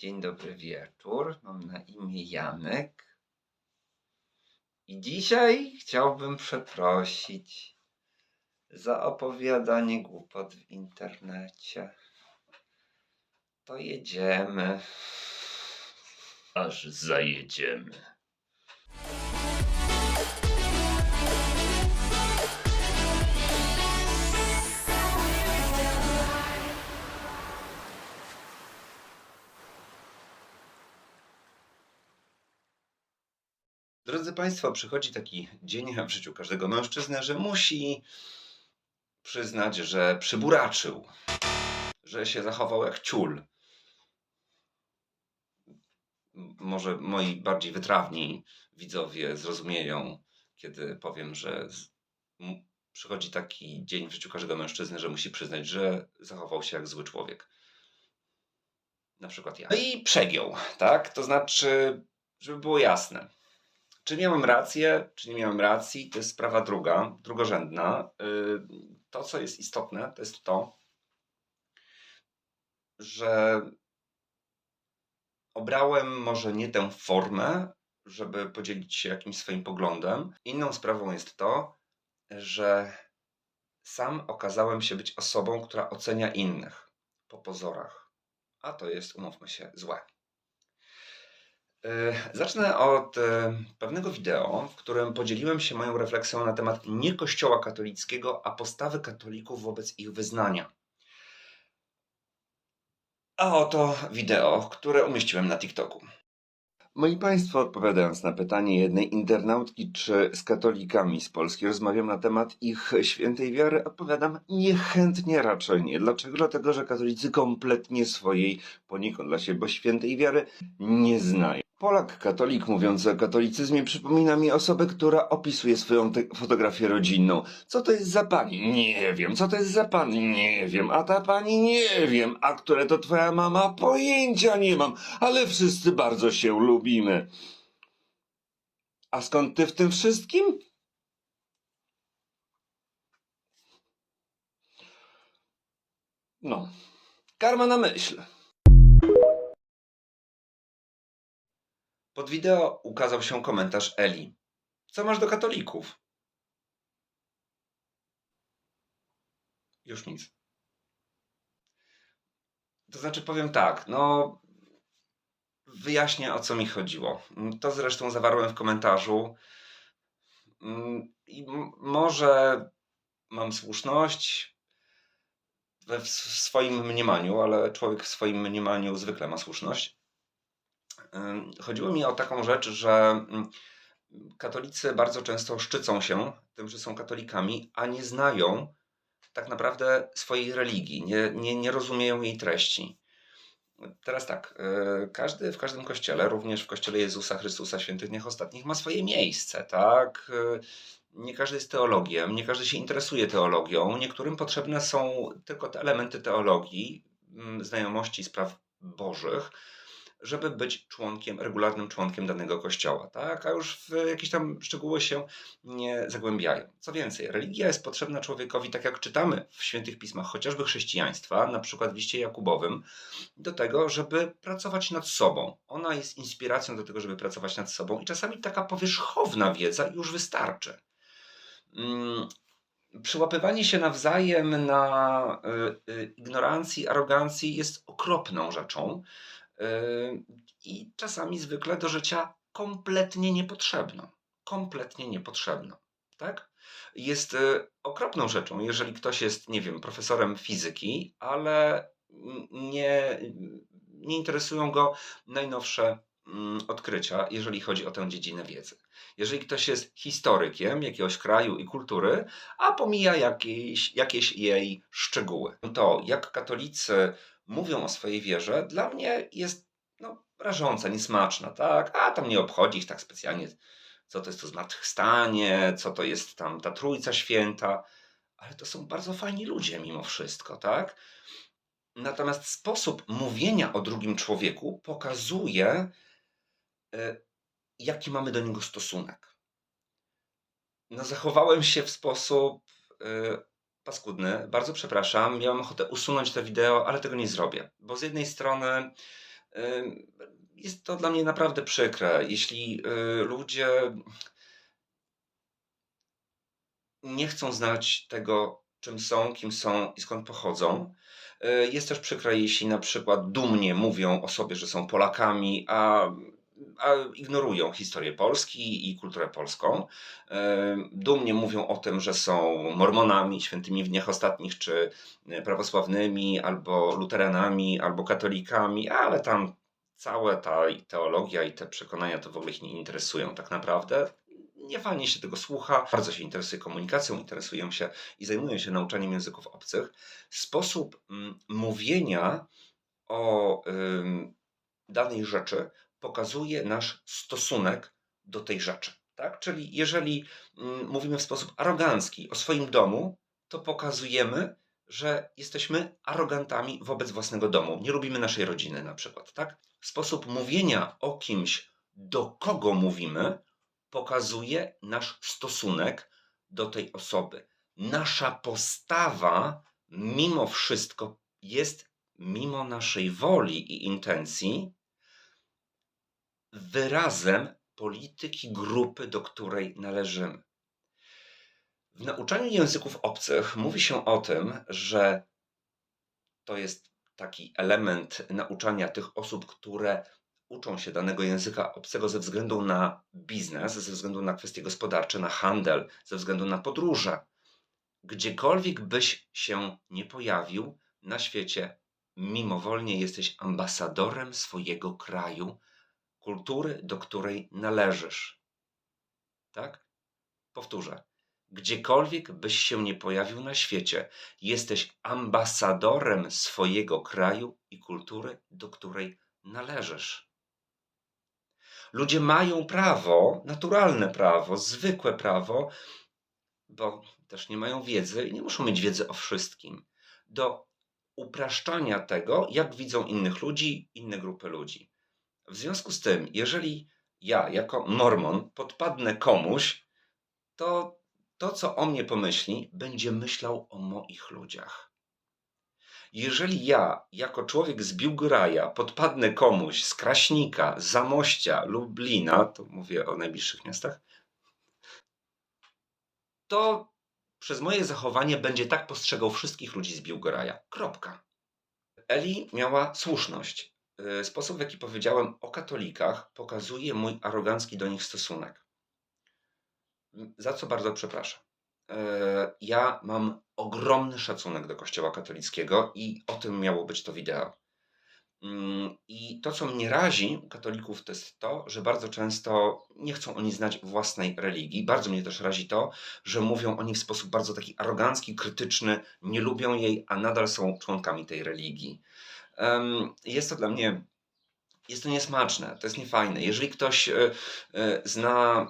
Dzień dobry wieczór. Mam na imię Janek. I dzisiaj chciałbym przeprosić za opowiadanie głupot w internecie. To jedziemy. Aż zajedziemy. Drodzy Państwo, przychodzi taki dzień w życiu każdego mężczyzny, że musi przyznać, że przyburaczył, że się zachował jak ciul. Może moi bardziej wytrawni widzowie zrozumieją, kiedy powiem, że przychodzi taki dzień w życiu każdego mężczyzny, że musi przyznać, że zachował się jak zły człowiek. Na przykład ja. No i przegiął, tak? To znaczy, żeby było jasne. Czy miałem rację, czy nie miałem racji, to jest sprawa druga, drugorzędna. Yy, To, co jest istotne, to jest to, że obrałem może nie tę formę, żeby podzielić się jakimś swoim poglądem. Inną sprawą jest to, że sam okazałem się być osobą, która ocenia innych po pozorach. A to jest, umówmy się, złe. Yy, Zacznę od e, pewnego wideo, w którym podzieliłem się moją refleksją na temat nie Kościoła katolickiego, a postawy katolików wobec ich wyznania. A oto wideo, które umieściłem na TikToku. Moi Państwo, odpowiadając na pytanie jednej internautki, czy z katolikami z Polski rozmawiam na temat ich świętej wiary, odpowiadam niechętnie raczej nie. Dlaczego? Dlatego, że katolicy kompletnie swojej poniekąd dla siebie świętej wiary nie znają. Polak katolik mówiący o katolicyzmie przypomina mi osobę, która opisuje swoją fotografię rodzinną. Co to jest za pani? Nie wiem. Co to jest za pan? Nie wiem. A ta pani? Nie wiem. A które to twoja mama? Pojęcia nie mam. Ale wszyscy bardzo się lubimy. A skąd ty w tym wszystkim? No. Karma na myśl. Pod wideo ukazał się komentarz Eli. Co masz do katolików? Już nic. To znaczy powiem tak, no wyjaśnię o co mi chodziło. To zresztą zawarłem w komentarzu. Mm, I może mam słuszność w swoim mniemaniu, ale człowiek w swoim mniemaniu zwykle ma słuszność. Chodziło mi o taką rzecz, że mm, katolicy bardzo często szczycą się tym, że są katolikami, a nie znają tak naprawdę swojej religii, nie, nie, nie rozumieją jej treści. Teraz tak, e, każdy w każdym kościele, również w kościele Jezusa Chrystusa Świętych Dniach Ostatnich, ma swoje miejsce, tak? E, Nie każdy jest teologiem, nie każdy się interesuje teologią. Niektórym potrzebne są tylko te elementy teologii, mm, znajomości spraw bożych, żeby być członkiem, regularnym członkiem danego kościoła, tak? A już w jakieś tam szczegóły się nie zagłębiają. Co więcej, religia jest potrzebna człowiekowi, tak jak czytamy w świętych pismach, chociażby chrześcijaństwa, na przykład w liście Jakubowym, do tego, żeby pracować nad sobą. Ona jest inspiracją do tego, żeby pracować nad sobą i czasami taka powierzchowna wiedza już wystarczy. Mm, Przyłapywanie się nawzajem na y, y, ignorancji, arogancji jest okropną rzeczą i czasami zwykle do życia kompletnie niepotrzebną. Kompletnie niepotrzebną. Tak? Jest y, okropną rzeczą, jeżeli ktoś jest, nie wiem, profesorem fizyki, ale nie, nie interesują go najnowsze mm, odkrycia, jeżeli chodzi o tę dziedzinę wiedzy. Jeżeli ktoś jest historykiem jakiegoś kraju i kultury, a pomija jakieś, jakieś jej szczegóły. To, jak katolicy mówią o swojej wierze, dla mnie jest no, rażąca, niesmaczna, tak? A tam nie obchodzi ich tak specjalnie, co to jest to zmartwychwstanie, co to jest tam ta Trójca Święta, ale to są bardzo fajni ludzie mimo wszystko, tak? Natomiast sposób mówienia o drugim człowieku pokazuje, y, jaki mamy do niego stosunek. No, zachowałem się w sposób y, paskudny. Bardzo przepraszam. Miałem ochotę usunąć to wideo, ale tego nie zrobię. Bo z jednej strony Jest to dla mnie naprawdę przykre, jeśli y, ludzie nie chcą znać tego, czym są, kim są i skąd pochodzą. Y, Jest też przykre, jeśli na przykład dumnie mówią o sobie, że są Polakami, a ignorują historię Polski i kulturę polską. Y, Dumnie mówią o tym, że są mormonami, świętymi w dniach ostatnich, czy y, prawosławnymi, albo luteranami, albo katolikami, ale tam cała ta teologia i te przekonania to w ogóle ich nie interesują tak naprawdę. Nie fajnie się tego słucha, bardzo się interesuje komunikacją, interesują się i zajmują się nauczaniem języków obcych. Sposób mm, mówienia o danej rzeczy pokazuje nasz stosunek do tej rzeczy. Tak? Czyli jeżeli mm, mówimy w sposób arogancki o swoim domu, to pokazujemy, że jesteśmy arogantami wobec własnego domu. Nie lubimy naszej rodziny na przykład. Tak? Sposób mówienia o kimś, do kogo mówimy, pokazuje nasz stosunek do tej osoby. Nasza postawa, mimo wszystko, jest, mimo naszej woli i intencji, wyrazem polityki grupy, do której należymy. W nauczaniu języków obcych mówi się o tym, że to jest taki element nauczania tych osób, które uczą się danego języka obcego ze względu na biznes, ze względu na kwestie gospodarcze, na handel, ze względu na podróże. Gdziekolwiek byś się nie pojawił na świecie, mimowolnie jesteś ambasadorem swojego kraju, kultury, do której należysz. Tak? Powtórzę. Gdziekolwiek byś się nie pojawił na świecie, jesteś ambasadorem swojego kraju i kultury, do której należysz. Ludzie mają prawo, naturalne prawo, zwykłe prawo, bo też nie mają wiedzy i nie muszą mieć wiedzy o wszystkim, do upraszczania tego, jak widzą innych ludzi, inne grupy ludzi. W związku z tym, jeżeli ja, jako mormon, podpadnę komuś, to to, co o mnie pomyśli, będzie myślał o moich ludziach. Jeżeli ja, jako człowiek z Biłgraja, podpadnę komuś z Kraśnika, Zamościa, Lublina, to mówię o najbliższych miastach, to przez moje zachowanie będzie tak postrzegał wszystkich ludzi z Biłgoraja. Kropka. Eli miała słuszność. Y, Sposób, w jaki powiedziałem o katolikach, pokazuje mój arogancki do nich stosunek. Za co bardzo przepraszam. E, Ja mam ogromny szacunek do Kościoła katolickiego i o tym miało być to wideo. Mm, I to, co mnie razi u katolików, to jest to, że bardzo często nie chcą oni znać własnej religii. Bardzo mnie też razi to, że mówią oni w sposób bardzo taki arogancki, krytyczny, nie lubią jej, a nadal są członkami tej religii. Jest to dla mnie, jest to niesmaczne, to jest niefajne. Jeżeli ktoś e, e, zna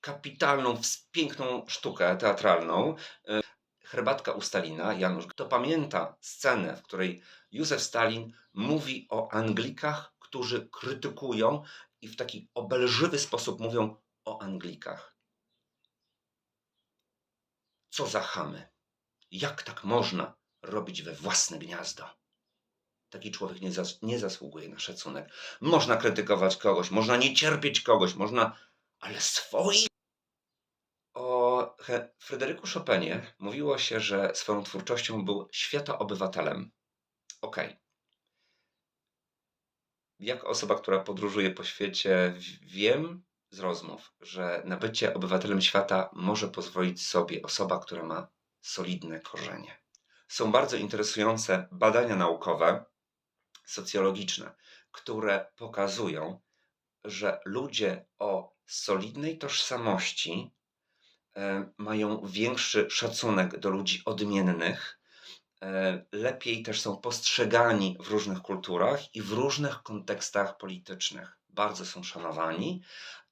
kapitalną, piękną sztukę teatralną, e, Herbatka u Stalina, Janusz, kto pamięta scenę, w której Józef Stalin mówi o Anglikach, którzy krytykują i w taki obelżywy sposób mówią o Anglikach. Co za chamy. Jak tak można robić we własne gniazdo? Taki człowiek nie, zas- nie zasługuje na szacunek. Można krytykować kogoś, można nie cierpieć kogoś, można, ale swoich. O He- Fryderyku Chopinie mówiło się, że swoją twórczością był światoobywatelem. Okej. Jako osoba, która podróżuje po świecie, wiem z rozmów, że na bycie obywatelem świata może pozwolić sobie osoba, która ma solidne korzenie. Są bardzo interesujące badania naukowe, socjologiczne, które pokazują, że ludzie o solidnej tożsamości e, mają większy szacunek do ludzi odmiennych, e, lepiej też są postrzegani w różnych kulturach i w różnych kontekstach politycznych. Bardzo są szanowani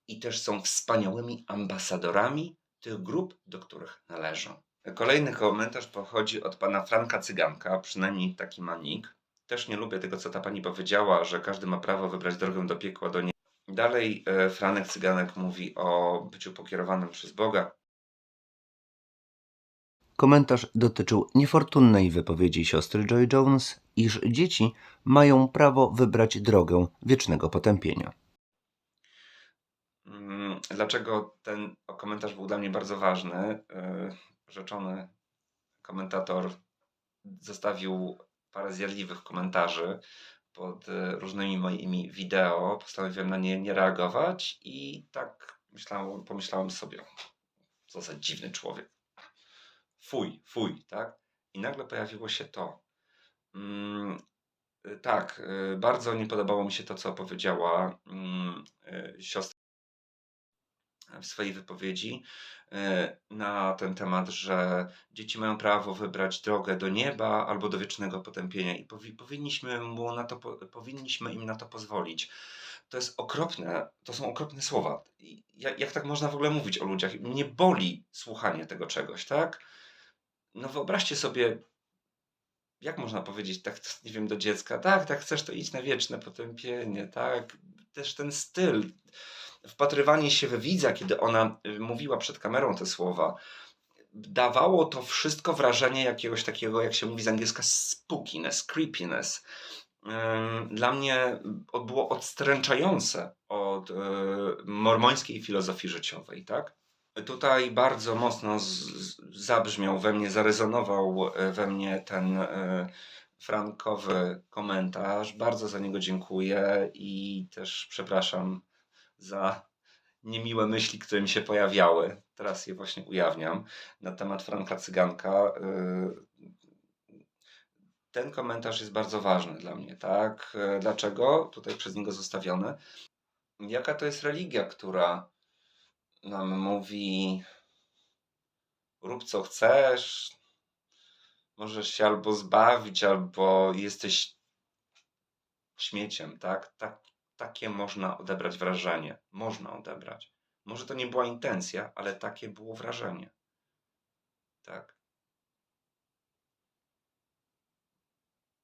i też są wspaniałymi ambasadorami tych grup, do których należą. Kolejny komentarz pochodzi od pana Franka Cyganka, przynajmniej taki ma nick. Też nie lubię tego, co ta pani powiedziała, że każdy ma prawo wybrać drogę do piekła, do nie. Dalej e, Franek Cyganek mówi o byciu pokierowanym przez Boga. Komentarz dotyczył niefortunnej wypowiedzi siostry Joy Jones, iż dzieci mają prawo wybrać drogę wiecznego potępienia. Mm, Dlaczego ten komentarz był dla mnie bardzo ważny? Yy, Rzeczony komentator zostawił parę zjadliwych komentarzy pod y, różnymi moimi wideo. Postanowiłem na nie nie reagować i tak myślałem, pomyślałem sobie, co za dziwny człowiek. Fuj, fuj, tak? I nagle pojawiło się to. Mm, y, tak, y, bardzo nie podobało mi się to, co powiedziała mm, siostra w swojej wypowiedzi e, na ten temat, że dzieci mają prawo wybrać drogę do nieba albo do wiecznego potępienia i powi- powinniśmy, mu na to, po- powinniśmy im na to pozwolić. To jest okropne, to są okropne słowa. Jak, jak tak można w ogóle mówić o ludziach? Mnie boli słuchanie tego czegoś, tak? No wyobraźcie sobie, jak można powiedzieć, tak, nie wiem, do dziecka, tak, tak, chcesz to iść na wieczne potępienie, tak? Też ten styl, wpatrywanie się w widza, kiedy ona y, mówiła przed kamerą te słowa, dawało to wszystko wrażenie jakiegoś takiego, jak się mówi z angielska, spookiness, creepiness. Dla mnie o- było odstręczające od y, mormońskiej filozofii życiowej, tak? Tutaj bardzo mocno zabrzmiał we mnie, zarezonował y, we mnie ten y, frankowy komentarz. Bardzo za niego dziękuję i też przepraszam za niemiłe myśli, które mi się pojawiały. Teraz je właśnie ujawniam na temat Franka Cyganka. Yy, Ten komentarz jest bardzo ważny dla mnie, tak? Yy, Dlaczego? Tutaj przez niego zostawiony. Jaka to jest religia, która nam mówi rób co chcesz, możesz się albo zbawić, albo jesteś śmieciem, tak? tak takie można odebrać wrażenie. Można odebrać. Może to nie była intencja, ale takie było wrażenie. Tak.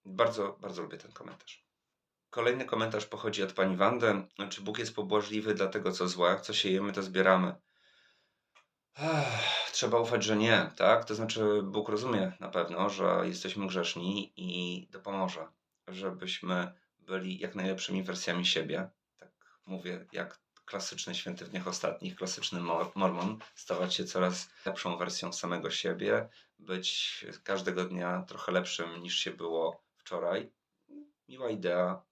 Bardzo, bardzo lubię ten komentarz. Kolejny komentarz pochodzi od pani Wandy. Czy Bóg jest pobłażliwy dla tego, co złe? Co siejemy, to zbieramy. Ech, trzeba ufać, że nie, tak? To znaczy, Bóg rozumie na pewno, że jesteśmy grzeszni i dopomoże, żebyśmy byli jak najlepszymi wersjami siebie. Tak mówię, jak klasyczny święty w dniach ostatnich, klasyczny mor- mormon, stawać się coraz lepszą wersją samego siebie, być każdego dnia trochę lepszym niż się było wczoraj. Miła idea.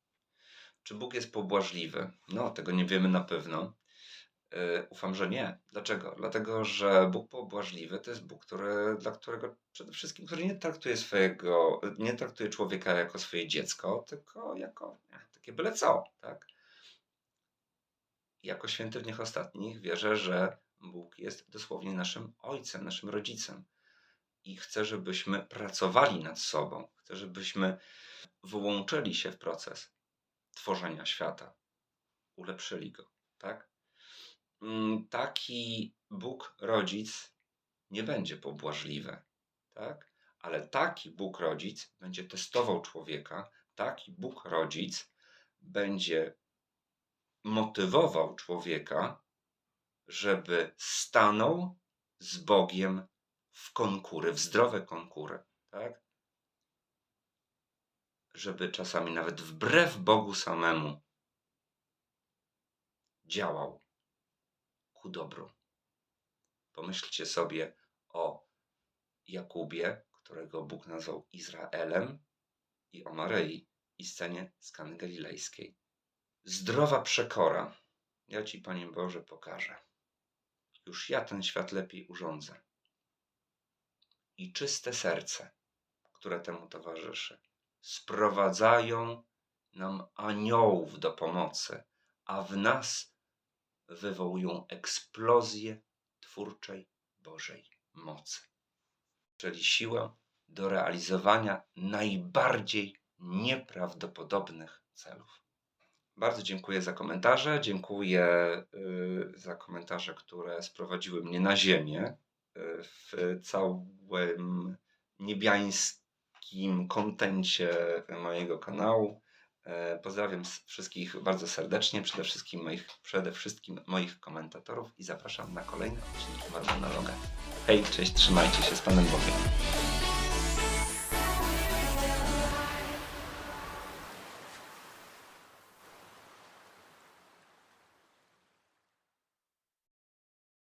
Czy Bóg jest pobłażliwy? No, tego nie wiemy na pewno. Yy, ufam, że nie. Dlaczego? Dlatego, że Bóg pobłażliwy to jest Bóg, który, dla którego przede wszystkim, który nie traktuje swojego, nie traktuje człowieka jako swoje dziecko, tylko jako nie, takie byle co, tak? Jako święty w dniach ostatnich wierzę, że Bóg jest dosłownie naszym ojcem, naszym rodzicem i chce, żebyśmy pracowali nad sobą. Chce, żebyśmy włączyli się w proces tworzenia świata, ulepszyli go, tak? Mm, taki Bóg rodzic nie będzie pobłażliwy, tak? Ale taki Bóg rodzic będzie testował człowieka, taki Bóg rodzic będzie motywował człowieka, żeby stanął z Bogiem w konkury, w zdrowe konkury, tak? Żeby czasami nawet wbrew Bogu samemu działał ku dobru. Pomyślcie sobie o Jakubie, którego Bóg nazwał Izraelem, i o Maryi i scenie z Kany Galilejskiej. Zdrowa przekora. Ja ci, Panie Boże, pokażę. Już ja ten świat lepiej urządzę. I czyste serce, które temu towarzyszy, sprowadzają nam aniołów do pomocy, a w nas wywołują eksplozję twórczej Bożej mocy, czyli siłę do realizowania najbardziej nieprawdopodobnych celów. Bardzo dziękuję za komentarze. Dziękuję y, za komentarze, które sprowadziły mnie na ziemię y, w całym niebiańskim kontencie mojego kanału. E, Pozdrawiam wszystkich bardzo serdecznie, przede wszystkim moich, przede wszystkim moich komentatorów i zapraszam na kolejne odcinki Mormonologa. Hej, cześć, trzymajcie się z Panem Bogiem.